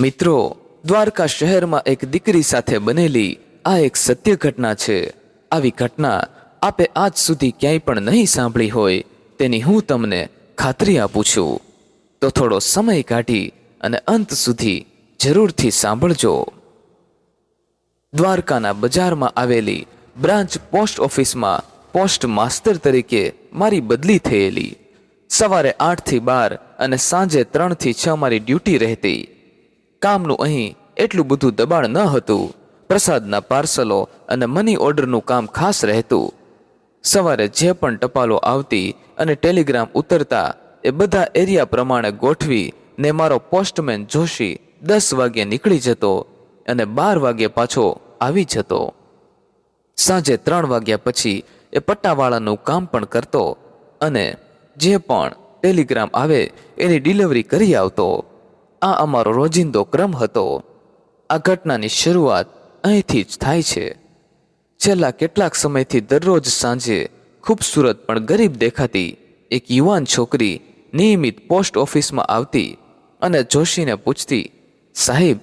મિત્રો, દ્વારકા શહેરમાં એક દીકરી સાથે બનેલી આ એક સત્ય ઘટના છે. આવી ઘટના આપે આજ સુધી ક્યાંય પણ નહીં સાંભળી હોય તેની હું તમને ખાતરી આપું છું. તો થોડો સમય કાઢી અને અંત સુધી જરૂરથી સાંભળજો. દ્વારકાના બજારમાં આવેલી બ્રાન્ચ પોસ્ટ ઓફિસમાં પોસ્ટ માસ્તર તરીકે મારી બદલી થયેલી. સવારે આઠથી બાર અને સાંજે ત્રણથી છ મારી ડ્યુટી રહેતી. કામનું અહીં એટલું બધું દબાણ ન હતું. પ્રસાદના પાર્સલો અને મની ઓર્ડરનું કામ ખાસ રહેતું. સવારે જે પણ ટપાલો આવતી અને ટેલિગ્રામ ઉતરતા એ બધા એરિયા પ્રમાણે ગોઠવી ને મારો પોસ્ટમેન જોશી દસ વાગ્યે નીકળી જતો અને બાર વાગ્યે પાછો આવી જતો. સાંજે ત્રણ વાગ્યા પછી એ પટ્ટાવાળાનું કામ પણ કરતો અને જે પણ ટેલિગ્રામ આવે એની ડિલિવરી કરી આવતો. આ અમારો રોજિંદો ક્રમ હતો. આ ઘટનાની શરૂઆત અહીંથી જ થાય છે. છેલ્લા કેટલાક સમયથી દરરોજ સાંજે ખૂબસૂરત પણ ગરીબ દેખાતી એક યુવાન છોકરી નિયમિત પોસ્ટ ઓફિસમાં આવતી અને જોશીને પૂછતી, સાહેબ,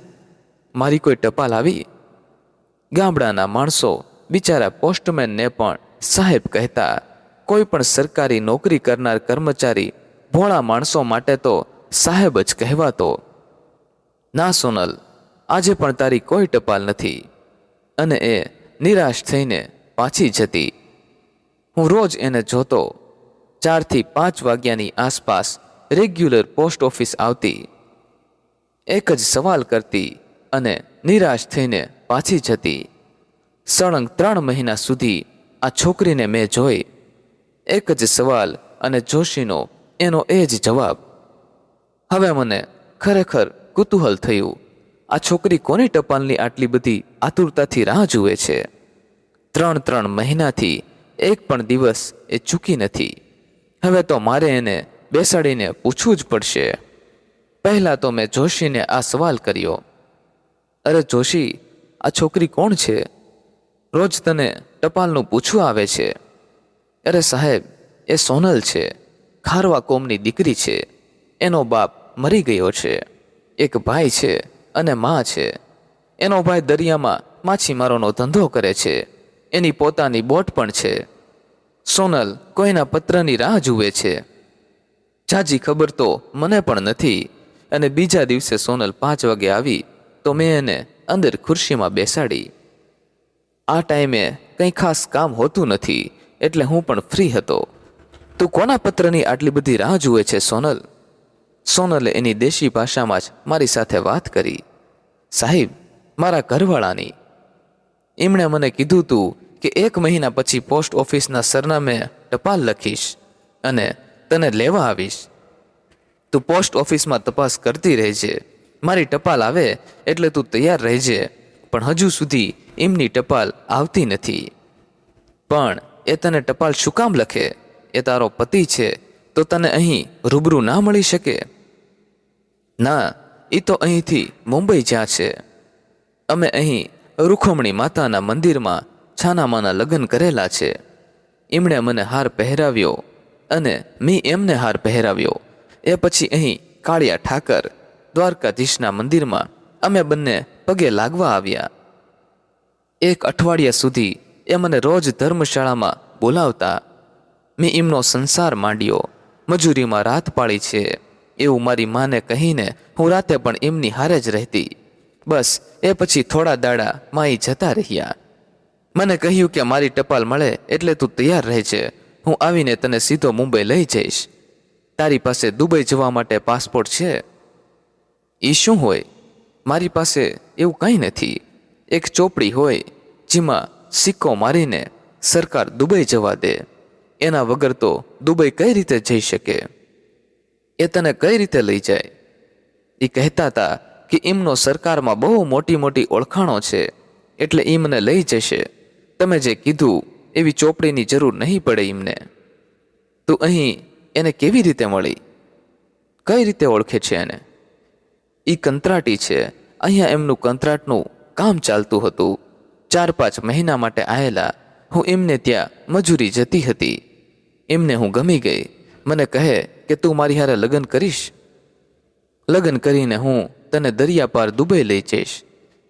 મારી કોઈ ટપાલ આવી? ગામડાના માણસો બિચારા પોસ્ટમેનને પણ સાહેબ કહેતા, કોઈ પણ સરકારી નોકરી કરનાર કર્મચારી ભોળા માણસો માટે તો સાહેબ જ કહેવાતો. ના સોનલ, આજે પણ તારી કોઈ ટપાલ નથી. અને એ નિરાશ થઈને પાછી જતી. હું રોજ એને જોતો, ચારથી પાંચ વાગ્યાની આસપાસ રેગ્યુલર પોસ્ટ ઓફિસ આવતી. એક જ સવાલ કરતી અને નિરાશ થઈને પાછી જતી. સળંગ ત્રણ મહિના સુધી આ છોકરીને મેં જોઈ. એક જ સવાલ અને જોશીનો એનો એ જ જવાબ. હવે મને ખરેખર કુતૂહલ થયું. આ છોકરી કોની ટપાલની આટલી બધી આતુરતાથી રાહ જુએ છે? ત્રણ ત્રણ મહિનાથી એક પણ દિવસ એ ચૂકી નથી. હવે તો મારે એને બેસાડીને પૂછવું જ પડશે. પહેલાં તો મેં જોશીને આ સવાલ કર્યો. અરે જોશી, આ છોકરી કોણ છે? રોજ તને ટપાલનું પૂછવું આવે છે. અરે સાહેબ, એ સોનલ છે. ખારવા કોમની દીકરી છે. એનો બાપ મરી ગયો છે. એક ભાઈ છે અને મા છે. એનો ભાઈ દરિયામાં માછીમારોનો ધંધો કરે છે. એની પોતાની બોટ પણ છે. સોનલ કોઈના પત્રની રાહ જુએ છે. જાજી ખબર તો મને પણ નથી. અને બીજા દિવસે સોનલ પાંચ વાગે આવી તો મેં એને અંદર ખુરશીમાં બેસાડી. આ ટાઈમે કંઈ ખાસ કામ હોતું નથી, એટલે હું પણ ફ્રી હતો. તું કોના પત્રની આટલી બધી રાહ જુએ છે સોનલ? સોનલે એની દેશી ભાષામાં જ મારી સાથે વાત કરી. સાહેબ, મારા ઘરવાળાની. એમણે મને કીધું તું કે એક મહિના પછી પોસ્ટ ઓફિસના સરનામે ટપાલ લખીશ અને તને લેવા આવીશ. તું પોસ્ટ ઓફિસમાં તપાસ કરતી રહેજે. મારી ટપાલ આવે એટલે તું તૈયાર રહેજે, પણ હજુ સુધી એમની ટપાલ આવતી નથી. પણ એ તને ટપાલ શું કામ લખે? એ તારો પતિ છે, તો તને અહીં રૂબરૂ ના મળી શકે. ના એ તો અહીંથી મુંબઈ જ્યાં છે. અમે અહીં રૂખમણી માતાના મંદિરમાં છાનામાના લગ્ન કરેલા છે. એમણે મને હાર પહેરાવ્યો અને મેં એમને હાર પહેરાવ્યો. એ પછી અહીં કાળિયા ઠાકર દ્વારકાધીશના મંદિરમાં અમે બંને પગે લાગવા આવ્યા. એક અઠવાડિયા સુધી એ મને રોજ ધર્મશાળામાં બોલાવતા મેં એમનો સંસાર માંડ્યો. મજૂરીમાં રાત પાળી છે. એવું મારી માને કહીને હું રાતે પણ એમની હારે જ રહેતી. બસ, એ પછી થોડા દાડા માઈ જતા રહ્યા. મને કહ્યું કે મારી ટપાલ મળે એટલે તું તૈયાર રહેજે હું આવીને તને સીધો મુંબઈ લઈ જઈશ. તારી પાસે દુબઈ જવા માટે પાસપોર્ટ છે. એ શું હોય? મારી પાસે એવું કંઈ નથી. એક ચોપડી હોય જેમાં સિક્કો મારીને સરકાર દુબઈ જવા દે. એના વગર તો દુબઈ કઈ રીતે જઈ શકે? એ તને કઈ રીતે લઈ જાય? એ કહેતા હતા કે એમનો સરકારમાં બહુ મોટી મોટી ઓળખાણો છે, એટલે એમને લઈ જશે. તમે જે કીધું, એવી ચોપડીની જરૂર નહીં પડે એમને તું અહીં એને કેવી રીતે મળી? કઈ રીતે ઓળખે છે એને? એ કંત્રાટી છે. અહીંયા એમનું કંત્રાટનું કામ ચાલતું હતું. ચાર પાંચ મહિના માટે આવેલા હું એમને ત્યાં મજૂરી જતી હતી. એમને હું ગમી ગઈ. મને કહે કે તું મારી હારે લગ્ન કરીશ. લગ્ન કરીને હું તને દરિયા પાર દુબઈ લઈ જઈશ.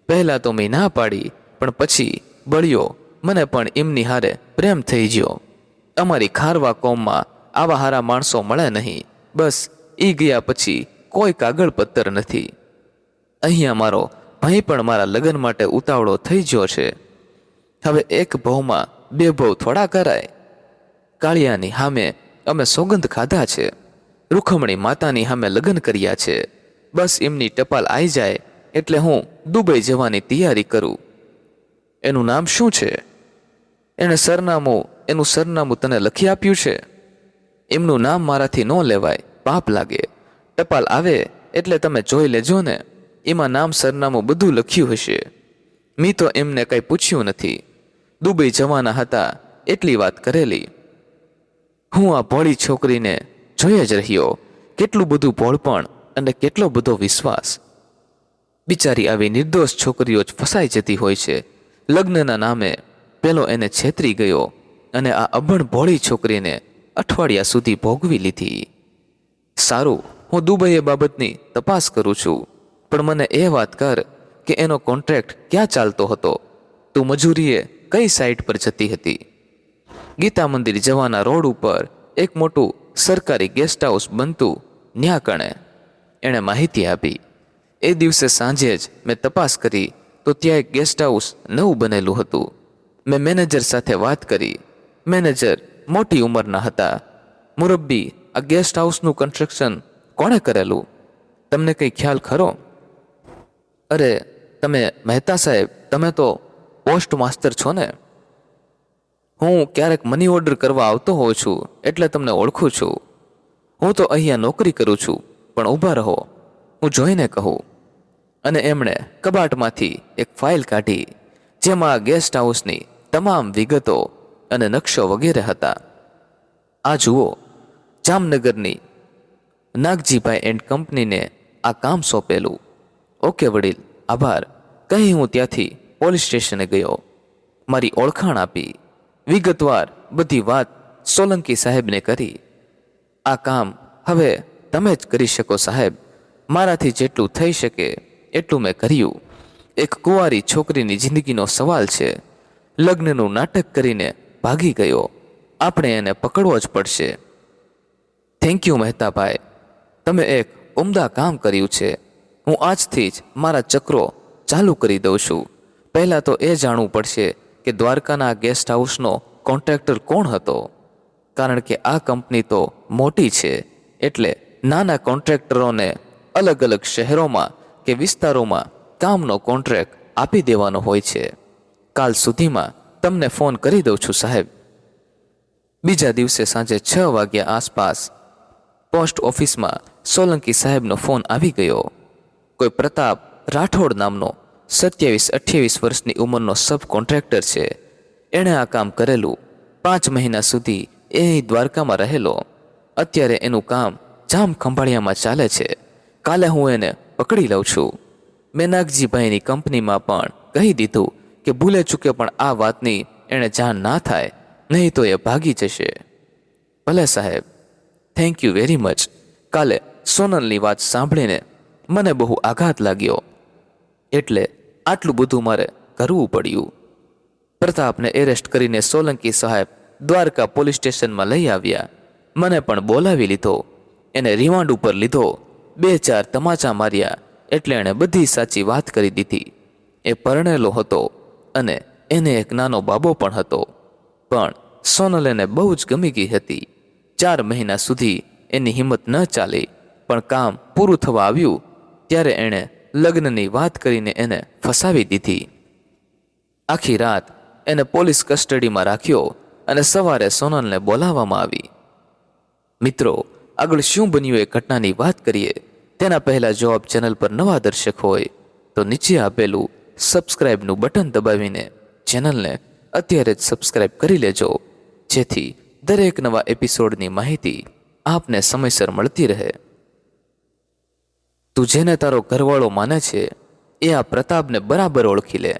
પહેલાં તો મેં ના પાડી, પણ પછી, બળ્યો, મને પણ એમની હારે પ્રેમ થઈ ગયો. અમારી ખારવા કોમમાં આવા હારા માણસો મળે નહીં. બસ એ ગયા પછી કોઈ કાગળ પત્તર નથી. અહીંયા મારો ભાઈ પણ મારા લગ્ન માટે ઉતાવળો થઈ ગયો છે. હવે એક ભવમાં બે ભવ થોડા કરાય. કાળિયાની સામે અમે સોગંદ ખાધા છે. રૂખમણી માતાની સામે લગ્ન કર્યા છે. બસ એમની ટપાલ આવી જાય એટલે હું દુબઈ જવાની તૈયારી કરું. એનું નામ શું છે? એણે સરનામું, એનું સરનામું તને લખી આપ્યું છે? એમનું નામ મારાથી ન લેવાય, પાપ લાગે. ટપાલ આવે એટલે તમે જોઈ લેજો ને. એમાં નામ સરનામું બધું લખ્યું હશે. મી તો એમને કંઈ પૂછ્યું નથી. દુબઈ જવાના હતા, એટલી વાત કરેલી. હું આ ભોળી છોકરીને જોઈ જ રહ્યો. કેટલું બધું ભોળપણ અને કેટલો બધો વિશ્વાસ. બિચારી આવી નિર્દોષ છોકરીઓ જ ફસાઈ જતી હોય છે. લગ્નના નામે પેલો એને છેતરી ગયો અને આ અભણ ભોળી છોકરીને અઠવાડિયા સુધી ભોગવી લીધી. સારું, હું દુબઈ એ બાબતની તપાસ કરું છું, પણ મને એ વાત કર કે એનો કોન્ટ્રાક્ટ ક્યાં ચાલતો હતો? તું મજૂરીએ કઈ સાઇટ પર જતી હતી? ગીતા મંદિર જવાના રોડ ઉપર એક મોટું સરકારી ગેસ્ટ હાઉસ બનતું ન્યા કણે એણે માહિતી આપી. એ દિવસે સાંજે જ મેં તપાસ કરી તો ત્યાં એક ગેસ્ટ હાઉસ નવું બનેલું હતું. મેં મેનેજર સાથે વાત કરી. મેનેજર મોટી ઉંમરના હતા. મુરબ્બી, આ ગેસ્ટ હાઉસનું કન્સ્ટ્રક્શન કોણે કરેલું? તમને કંઈ ખ્યાલ ખરો? અરે, તમે મહેતા સાહેબ, તમે તો પોસ્ટ માસ્તર છો ને? હું ક્યારેક મની ઓર્ડર કરવા આવતો હોઉં છું, એટલે તમને ઓળખું છું. હું તો અહીંયા નોકરી કરું છું, પણ ઊભા રહો. હું જોઈને કહું. અને એમણે કબાટમાંથી એક ફાઇલ કાઢી, જેમાં ગેસ્ટ હાઉસની તમામ વિગતો અને નકશો વગેરે હતા. આ જુઓ, જામનગરની નાગજીભાઈ એન્ડ કંપનીને આ કામ સોંપેલું. ઓકે વડીલ, આભાર. કહી હું ત્યાંથી પોલીસ સ્ટેશને ગયો. મારી ઓળખાણ આપી. વિગતવાર બધી વાત સોલંકી સાહેબને કરી. આ કામ હવે તમે જ કરી શકો સાહેબ. મારાથી જેટલું થઈ શકે એટલું મેં કર્યું. એક કુંવારી છોકરીની જિંદગીનો સવાલ છે. લગ્નનું નાટક કરીને ભાગી ગયો. આપણે એને પકડવો જ પડશે. થેન્ક યુ મહેતાભાઈ. તમે એક ઉમદા કામ કર્યું છે. હું આજથી જ મારા ચક્રો ચાલુ કરી દઉં છું. પહેલાં તો એ જાણવું પડશે કે દ્વારકાના ગેસ્ટ હાઉસનો કોન્ટ્રાક્ટર કોણ હતો? કારણ કે આ કંપની તો મોટી છે, એટલે નાના કોન્ટ્રાક્ટરોને અલગ અલગ શહેરોમાં કે વિસ્તારોમાં કામનો કોન્ટ્રાક્ટ આપી દેવાનો હોય છે. કાલ સુધીમાં તમને ફોન કરી દઉં છું, સાહેબ. બીજા દિવસે સાંજે છ વાગ્યા આસપાસ પોસ્ટ ઓફિસમાં સોલંકી સાહેબનો ફોન આવી ગયો. કોઈ પ્રતાપ રાઠોડ નામનો સત્યાવીસ, અઠ્યાવીસ વર્ષની ઉંમરનો સબ કોન્ટ્રાક્ટર છે. એણે આ કામ કરેલું પાંચ મહિના સુધી એ દ્વારકામાં રહેલો. અત્યારે એનું કામ જામ ખંભાળિયામાં ચાલે છે. કાલે હું એને પકડી લઉં છું. મેં નાગજીભાઈની કંપનીમાં પણ કહી દીધું કે ભૂલે ચૂકે પણ આ વાતની એણે જાણ ના થાય, નહીં તો એ ભાગી જશે. ભલે સાહેબ થેન્ક યુ વેરી મચ કાલે સોનલની વાત સાંભળીને મને બહુ આઘાત લાગ્યો. એટલે આટલું બધું મારે કરવું પડ્યું. પ્રતાપને એરેસ્ટ કરીને સોલંકી સાહેબ દ્વારકા પોલીસ સ્ટેશનમાં લઈ આવ્યા. મને પણ બોલાવી લીધો. એને રિમાન્ડ ઉપર લીધો. બે ચાર તમાચા માર્યા એટલે એણે બધી સાચી વાત કરી દીધી. એ પરણેલો હતો અને એને એક નાનો બાબો પણ હતો. પણ સોનલ એને બહુ જ ગમી ગઈ હતી. ચાર મહિના સુધી એની હિંમત ન ચાલી, પણ કામ પૂરું થવા આવ્યું, ત્યારે એણે લગ્નની વાત કરીને એને ફસાવી દીધી. આખી રાત એને પોલીસ કસ્ટડીમાં રાખ્યો અને સવારે સોનલને બોલાવવામાં આવી. મિત્રો, આગળ શું બન્યું એ ઘટનાની વાત કરીએ. તેના પહેલાં જો આપ ચેનલ પર નવા દર્શક હોય, તો નીચે આપેલું સબસ્ક્રાઇબનું બટન દબાવીને ચેનલને અત્યારે જ સબસ્ક્રાઇબ કરી લેજો. જેથી દરેક નવા એપિસોડની માહિતી આપને સમયસર મળતી રહે. તું જેને તારો ઘરવાળો માને છે, એ આ પ્રતાપને બરાબર ઓળખી લે.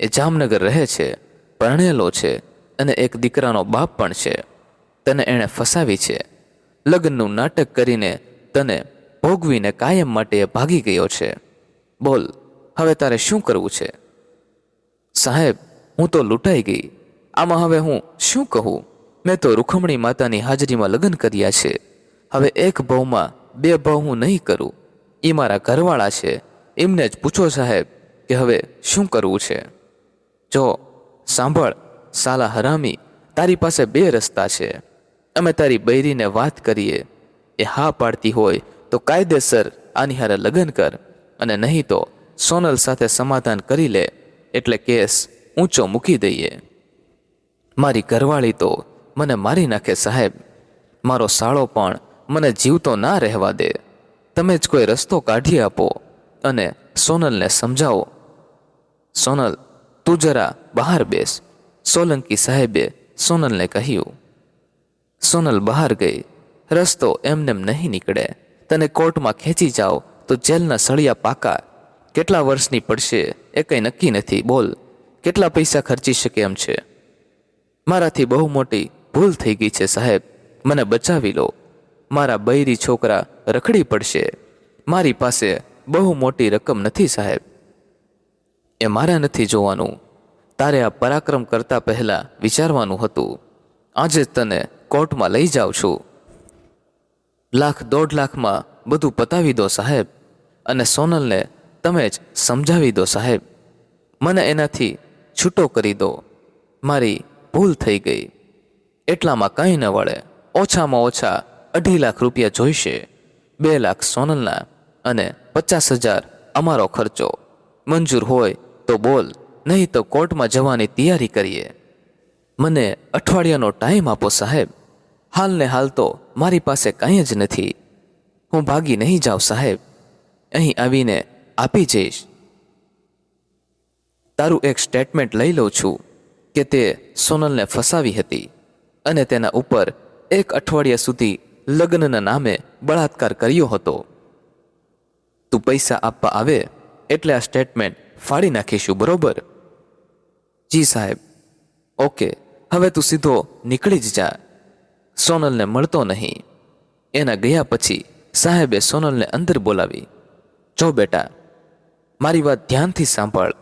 એ જામનગર રહે છે, પરણેલો છે અને એક દીકરાનો બાપ પણ છે. તને એણે ફસાવી છે. લગ્નનું નાટક કરીને તને ભોગવીને કાયમ માટે એ ભાગી ગયો છે. બોલ, હવે તારે શું કરવું છે? સાહેબ, હું તો લૂંટાઈ ગઈ. આમાં હવે હું શું કહું? મેં તો રૂખમણી માતાની હાજરીમાં લગ્ન કર્યા છે. હવે એક ભાવમાં બે ભાવ હું નહીં કરું. એ મારા ઘરવાળા છે. એમને જ પૂછો સાહેબ કે હવે શું કરવું છે? જો, સાંભળ, સાલા હરામી, તારી પાસે બે રસ્તા છે. અમે તારી બૈરીને વાત કરીએ. એ હા પાડતી હોય તો કાયદેસર આની હારે લગ્ન કર અને નહીં તો સોનલ સાથે સમાધાન કરી લે એટલે કેસ ઊંચો મૂકી દઈએ. મારી ઘરવાળી તો મને મારી નાખે સાહેબ. મારો સાળો પણ મને જીવતો ના રહેવા દે. તમે જ કોઈ રસ્તો કાઢી આપો અને સોનલને સમજાવો. સોનલ, તું જરા બહાર બેસ. સોલંકી સાહેબે સોનલને કહ્યું. સોનલ બહાર ગઈ. રસ્તો એમનેમ નહીં નીકળે. તને કોર્ટમાં ખેંચી જાઓ તો જેલના સળિયા પાકા. કેટલા વર્ષની પડશે એ કંઈ નક્કી નથી, બોલ. કેટલા પૈસા ખર્ચી શકે એમ છે? મારાથી બહુ મોટી ભૂલ થઈ ગઈ છે સાહેબ. મને બચાવી લો. મારા બૈરી છોકરા રખડી પડશે. મારી પાસે બહુ મોટી રકમ નથી સાહેબ. એ મારે નથી જોવાનું. તારે આ પરાક્રમ કરતા પહેલાં વિચારવાનું હતું. આજે તને કોર્ટમાં લઈ જાઉં છું. લાખ દોઢ લાખમાં બધું પતાવી દો સાહેબ. અને સોનલને તમે જ સમજાવી દો સાહેબ. મને એનાથી છૂટો કરી દો. મારી ભૂલ થઈ ગઈ. એટલામાં કંઈ ન વળે. ઓછામાં ઓછા અઢી લાખ રૂપિયા જોઈશે. બે લાખ સોનલના અને પચાસ હજાર અમારો ખર્ચો. મંજૂર હોય તો બોલ, નહીં તો કોર્ટમાં જવાની તૈયારી કરીએ. મને અઠવાડિયાનો ટાઈમ આપો સાહેબ. હાલને હાલ તો મારી પાસે કંઈ જ નથી. હું ભાગી નહીં જાઉં સાહેબ. અહીં આવીને આપી જઈશ. તારું એક સ્ટેટમેન્ટ લઈ લઉં છું કે તે સોનલને ફસાવી હતી અને તેના ઉપર એક અઠવાડિયા સુધી લગ્નના નામે બળાત્કાર કર્યો હતો. તું પૈસા આપવા આવે એટલે આ સ્ટેટમેન્ટ ફાડી નાખીશું, બરોબર? જી સાહેબ. ઓકે, હવે તું સીધો નીકળી જ જા. સોનલને મળતો નહીં. એના ગયા પછી સાહેબે સોનલને અંદર બોલાવી. જો બેટા, મારી વાત ધ્યાનથી સાંભળ.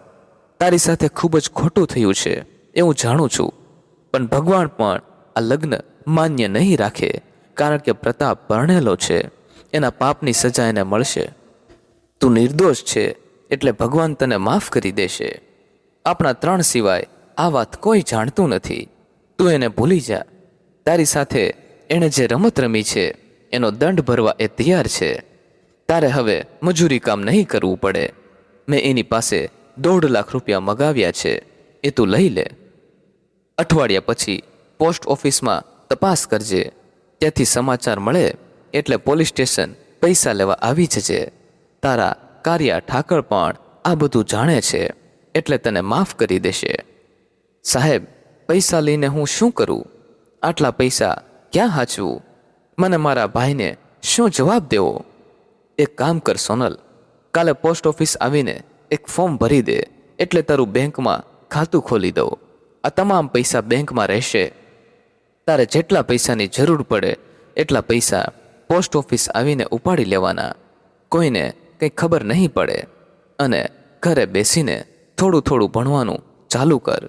તારી સાથે ખૂબ જ ખોટું થયું છે એ હું જાણું છું. પણ ભગવાન પણ આ લગ્ન માન્ય નહીં રાખે. કારણ કે પ્રતાપ પરણેલો છે. એના પાપની સજા એને મળશે. તું નિર્દોષ છે, એટલે ભગવાન તને માફ કરી દેશે. આપણા ત્રણ સિવાય આ વાત કોઈ જાણતું નથી. તું એને ભૂલી જા. તારી સાથે એણે જે રમત રમી છે, એનો દંડ ભરવા એ તૈયાર છે. તારે હવે મજૂરી કામ નહીં કરવું પડે. મેં એની પાસે દોઢ લાખ રૂપિયા મગાવ્યા છે. એ તું લઈ લે. અઠવાડિયા પછી પોસ્ટ ઓફિસમાં તપાસ કરજે. ત્યાંથી સમાચાર મળે એટલે પોલીસ સ્ટેશન પૈસા લેવા આવી જજે. તારા કાર્યા ઠાકર પણ આ બધું જાણે છે એટલે તને માફ કરી દેશે. સાહેબ, પૈસા લઈને હું શું કરું? આટલા પૈસા ક્યાં હાચવું? મને મારા ભાઈને શું જવાબ દેવો? એક કામ કર સોનલ, કાલે પોસ્ટ ઓફિસ આવીને એક ફોર્મ ભરી દે એટલે તારું બેંકમાં ખાતું ખોલી દઉં. આ તમામ પૈસા બેંકમાં રહેશે તારે જેટલા પૈસાની જરૂર પડે, એટલા પૈસા પોસ્ટ ઓફિસ આવીને ઉપાડી લેવાના. કોઈને કંઈ ખબર નહીં પડે. અને ઘરે બેસીને થોડું થોડું ભણવાનું ચાલુ કર.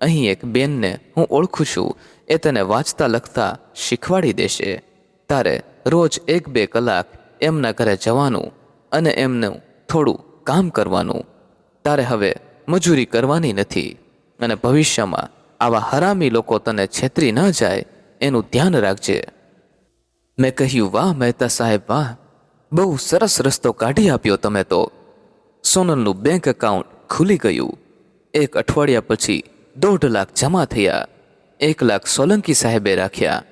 અહીં એક બેનને હું ઓળખું છું, એ તને વાંચતા લખતા શીખવાડી દેશે. તારે રોજ એક બે કલાક એમના ઘરે જવાનું અને એમનું થોડું કામ કરવાનું. તારે હવે મજૂરી કરવાની નથી. અને ભવિષ્યમાં આવા હરામી લોકો તને છેતરી ન જાય, એનું ધ્યાન રાખજે. મેં કહ્યું, વાહ, મહેતા સાહેબ, વાહ. બહુ સરસ રસ્તો કાઢી આપ્યો તમે તો. સોનલનું બેંક એકાઉન્ટ ખુલી ગયું. એક અઠવાડિયા પછી દોઢ લાખ જમા થયા. એક લાખ સોલંકી સાહેબે રાખ્યા.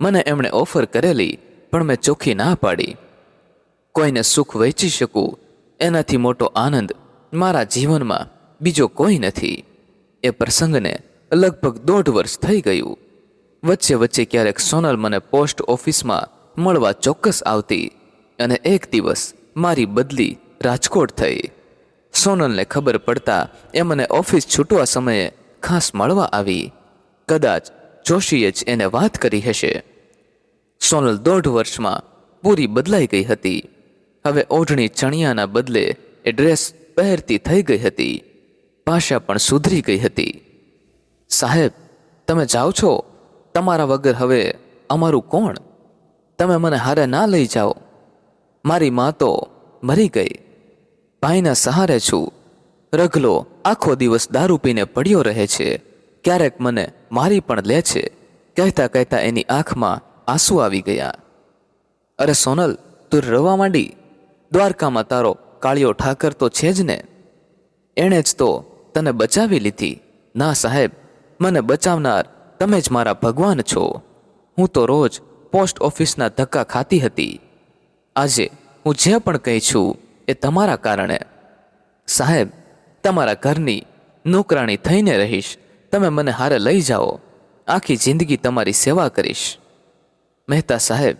મને એમણે ઓફર કરેલી, પણ મેં ચોખ્ખી ના પાડી. કોઈને સુખ વહેંચી શકું, એનાથી મોટો આનંદ મારા જીવનમાં બીજો કોઈ નથી. એ પ્રસંગને લગભગ દોઢ વર્ષ થઈ ગયું. વચ્ચે વચ્ચે ક્યારેક સોનલ મને પોસ્ટ ઓફિસમાં મળવા ચોક્કસ આવતી અને એક દિવસ મારી બદલી રાજકોટ થઈ. સોનલને ખબર પડતા એ મને ઓફિસ છૂટવા સમયે ખાસ મળવા આવી. કદાચ જોશીએ જ એને વાત કરી હશે. સોનલ દોઢ વર્ષમાં પૂરી બદલાઈ ગઈ હતી. હવે ઓઢણી ચણિયાના બદલે એ ડ્રેસ પહેરતી થઈ ગઈ હતી. ભાષા પણ સુધરી ગઈ હતી. સાહેબ, તમે જાઓ છો? તમારા વગર હવે અમારું કોણ? તમે મને હારે ના લઈ જાઓ. મારી મા તો મરી ગઈ. ભાઈના સહારે છું. રઘલો આખો દિવસ દારૂ પીને પડ્યો રહે છે. ક્યારેક મને મારી પણ લે છે. કહેતા કહેતા એની આંખમાં આંસુ આવી ગયા. અરે સોનલ, તું રવા માંડી? દ્વારકામાં તારો કાળિયો ઠાકર તો છે જ ને? એણે જ તો તને બચાવી લીધી. ના સાહેબ મને બચાવનાર તમે જ મારા ભગવાન છો. હું તો રોજ પોસ્ટ ઓફિસના ધક્કા ખાતી હતી. આજે હું જે પણ કહી છું એ તમારા કારણે. સાહેબ, તમારા ઘરની નોકરાણી થઈને રહીશ. તમે મને હારે લઈ જાઓ. આખી જિંદગી તમારી સેવા કરીશ. મહેતા સાહેબ,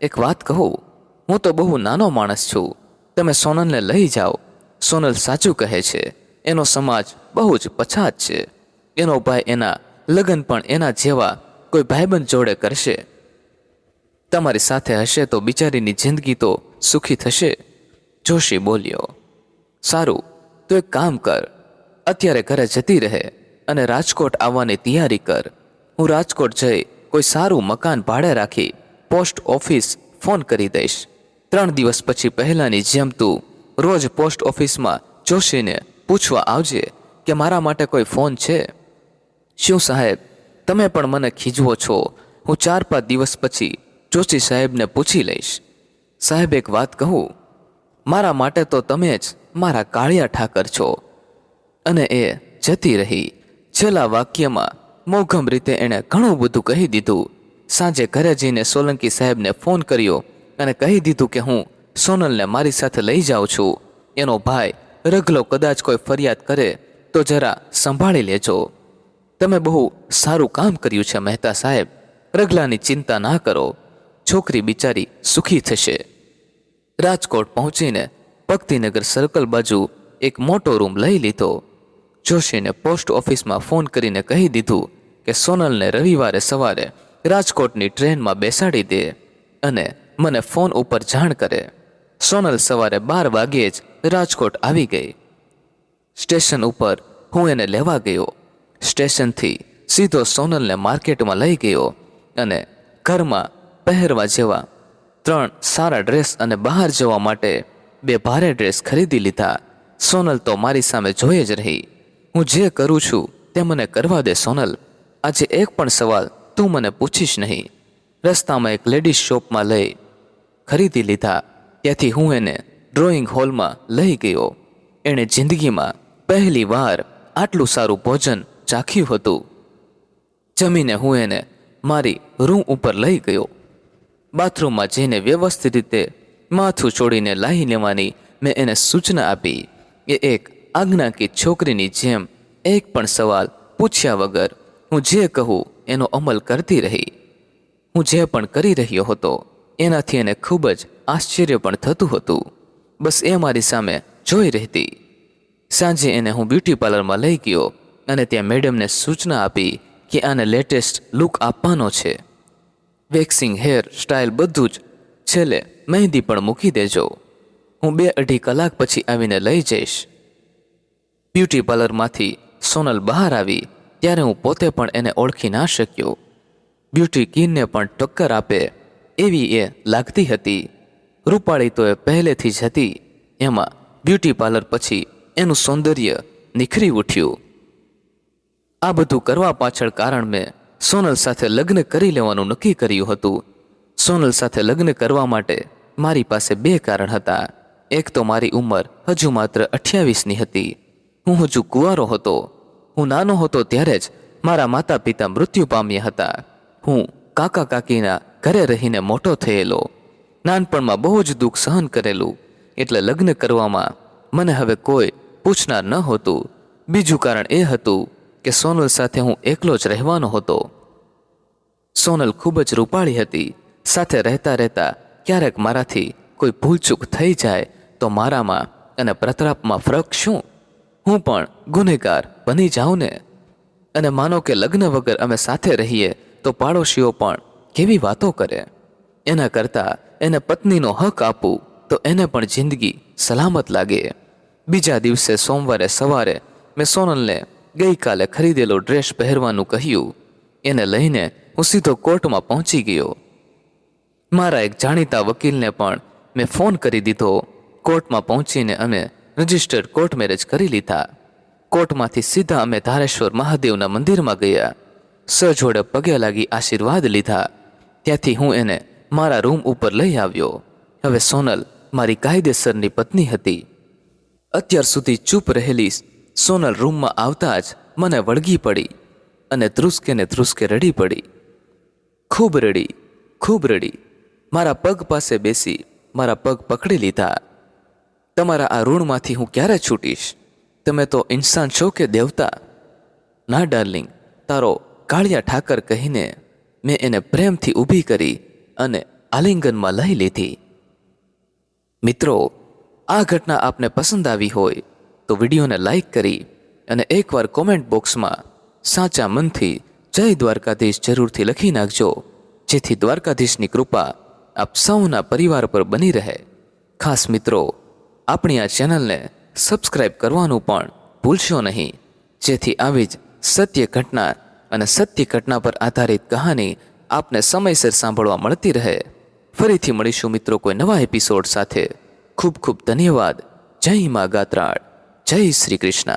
એક વાત કહું. હું તો બહુ નાનો માણસ છું. તમે સોનલને લઈ જાઓ. સોનલ સાચું કહે છે. એનો સમાજ બહુ જ પછાત છે. એનો ભાઈ એના લગ્ન પણ એના જેવા કોઈ ભાઈબંધ જોડે કરશે. તમારી સાથે હશે તો બિચારીની જિંદગી તો સુખી થશે. જોશી બોલ્યો, સારું, તો એક કામ કર. અત્યારે ઘરે જતી રહે અને રાજકોટ આવવાની તૈયારી કર. હું રાજકોટ જઈ કોઈ સારું મકાન ભાડે રાખી પોસ્ટ ઓફિસ ફોન કરી દઈશ. ત્રણ દિવસ પછી પહેલાંની જેમ તું રોજ પોસ્ટ ઓફિસમાં જોશીને પૂછવા આવજે કે મારા માટે કોઈ ફોન છે. શું સાહેબ, તમે પણ મને ખીજવો છો? હું ચાર પાંચ દિવસ પછી જોશી સાહેબને પૂછી લઈશ. સાહેબ, એક વાત કહું. મારા માટે તો તમે જ મારા કાળિયા ઠાકર છો. અને એ જતી રહી. છેલ્લા વાક્યમાં મોઘમ રીતે એણે ઘણું બધું કહી દીધું. સાંજે ઘરે જઈને સોલંકી સાહેબને ફોન કર્યો અને કહી દીધું કે હું સોનલને મારી સાથે લઈ જાઉં છું. એનો ભાઈ રગલો કદાચ કોઈ ફરિયાદ કરે તો જરા સંભાળી લેજો. તમે બહુ સારું કામ કર્યું છે, મહેતા સાહેબ. રગલાની ચિંતા ના કરો. છોકરી બિચારી સુખી થશે. રાજકોટ પહોંચીને ભક્તિનગર સર્કલ બાજુ એક મોટો રૂમ લઈ લીધો. જોશીને પોસ્ટ ઓફિસમાં ફોન કરીને કહી દીધું કે સોનલને રવિવારે સવારે રાજકોટની ટ્રેનમાં બેસાડી દે અને મને ફોન ઉપર જાણ કરે. સોનલ સવારે બાર વાગ્યે જ રાજકોટ આવી ગઈ. સ્ટેશન ઉપર હું એને લેવા ગયો. સ્ટેશનથી સીધો સોનલને માર્કેટમાં લઈ ગયો અને ઘરમાં પહેરવા જેવા ત્રણ સારા ડ્રેસ અને બહાર જવા માટે બે ભારે ડ્રેસ ખરીદી લીધા. સોનલ તો મારી સામે જોઈ જ રહી. હું જે કરું છું તે મને કરવા દે, સોનલ. આજે એક પણ સવાલ તું મને પૂછીશ નહીં. રસ્તામાં એક લેડીઝ શોપમાં લઈ ખરીદી લીધા. ત્યાંથી હું એને ડ્રોઈંગ હોલમાં લઈ ગયો. એણે જિંદગીમાં પહેલી વાર આટલું સારું ભોજન ચાખ્યું હતું. જમીને હું એને મારી રૂમ ઉપર લઈ ગયો. બાથરૂમમાં જઈને વ્યવસ્થિત રીતે માથું છોડીને લાહી લેવાની મેં એને સૂચના આપી એ એક આજ્ઞાકી છોકરીની જેમ એક પણ સવાલ પૂછ્યા વગર હું જે કહું એનો અમલ કરતી રહી. હું જે પણ કરી રહ્યો હતો એનાથી એને ખૂબ જ આશ્ચર્ય પણ થતું હતું. બસ એ મારી સામે જોઈ રહેતી. સાંજે એને હું બ્યુટી પાર્લરમાં લઈ ગયો. અને ત્યાં મેડમને સૂચના આપી કે આને લેટેસ્ટ લુક આપવાનો છે. વેક્સિંગ હેર સ્ટાઇલ બધું જ છેલ્લે મહેંદી પણ મૂકી દેજો. હું બે અઢી કલાક પછી આવીને લઈ જઈશ. બ્યુટી પાર્લરમાંથી સોનલ બહાર આવી ત્યારે હું પોતે પણ એને ઓળખી ના શક્યો. બ્યુટી કિનને પણ ટક્કર આપે એવી એ લાગતી હતી. રૂપાળી તો એ પહેલેથી જ હતી. એમાં બ્યુટી પાર્લર પછી એનું સૌંદર્ય નિખરી ઉઠ્યું. આ બધું કરવા પાછળ કારણ મેં સોનલ સાથે લગ્ન કરી લેવાનું નક્કી કર્યું હતું. સોનલ સાથે લગ્ન કરવા માટે મારી પાસે બે કારણ હતા. એક તો મારી ઉંમર હજુ માત્ર અઠ્યાવીસની હતી. હું હજુ કુંવારો હતો. હું નાનો હતો ત્યારે જ મારા માતા પિતા મૃત્યુ પામ્યા હતા. હું કાકા કાકીના ઘરે રહીને મોટો થયેલો. નાનપણમાં બહુ જ દુઃખ સહન કરેલું. એટલે લગ્ન કરવામાં મને હવે કોઈ પૂછનાર ન હતું. બીજું કારણ એ હતું કે સોનલ સાથે હું એકલો જ રહેવાનો હતો. સોનલ ખૂબ જ રૂપાળી હતી. સાથે રહેતા રહેતા ક્યારેક મારાથી કોઈ ભૂલચૂક થઈ જાય તો મારામાં અને પ્રતાપમાં ફરક શું? હું પણ ગુનેગાર બની જાઉં ને? અને માનો કે લગ્ન વગર અમે સાથે રહીએ તો પાડોશીઓ પણ કેવી વાતો કરે? એના કરતાં એને પત્નીનો હક આપું તો એને પણ જિંદગી સલામત લાગે. બીજા દિવસે સોમવારે સવારે મેં સોનલને ગઈકાલે ખરીદેલો ડ્રેસ પહેરવાનું કહ્યું. એને લઈને હું સીધો કોર્ટમાં પહોંચી ગયો. મારા એક જાણીતા વકીલને પણ મેં ફોન કરી દીધો. કોર્ટમાં પહોંચીને અમે રજિસ્ટર્ડ કોર્ટ મેરેજ કરી લીધા. કોર્ટમાંથી સીધા અમે ધારેશ્વર મહાદેવના મંદિરમાં ગયા. સજોડે પગે લાગી આશીર્વાદ લીધા. ત્યાંથી હું એને મારા રૂમ ઉપર લઈ આવ્યો. હવે સોનલ મારી કાયદેસરની પત્ની હતી. અત્યાર સુધી ચૂપ રહેલી સોનલ રૂમમાં આવતા જ મને વળગી પડી અને ધ્રુસકે ને ધ્રુસકે રડી પડી. ખૂબ રડી ખૂબ રડી. મારા પગ પાસે બેસી મારા પગ પકડી લીધા. તમારા આ ઋણમાંથી હું ક્યારે છૂટીશ? તમે તો ઇન્સાન છો કે દેવતા? ના, ડાર્લિંગ, તારો કાળિયા ઠાકર કહીને મેં એને પ્રેમથી ઊભી કરી અને આલિંગનમાં લઈ લીધી. મિત્રો, આ ઘટના આપને પસંદ આવી હોય તો વિડીયોને લાઇક કરી અને એકવાર કોમેન્ટ બોક્સમાં સાચા મનથી જય દ્વારકાધીશ જરૂરથી લખી નાખજો, જેથી દ્વારકાધીશની કૃપા આપ સૌના પરિવાર પર બની રહે. ખાસ મિત્રો, આપણી આ ચેનલને સબસ્ક્રાઇબ કરવાનું પણ ભૂલશો નહીં, જેથી આવી જ સત્ય ઘટના અને સત્ય ઘટના પર આધારિત કહાની આપને સમયસર સાંભળવા મળતી રહે. ફરીથી મળીશું મિત્રો કોઈ નવા એપિસોડ સાથે. ખૂબ ખૂબ ધન્યવાદ. જય મા ગાત્રાળ. જય શ્રી કૃષ્ણ.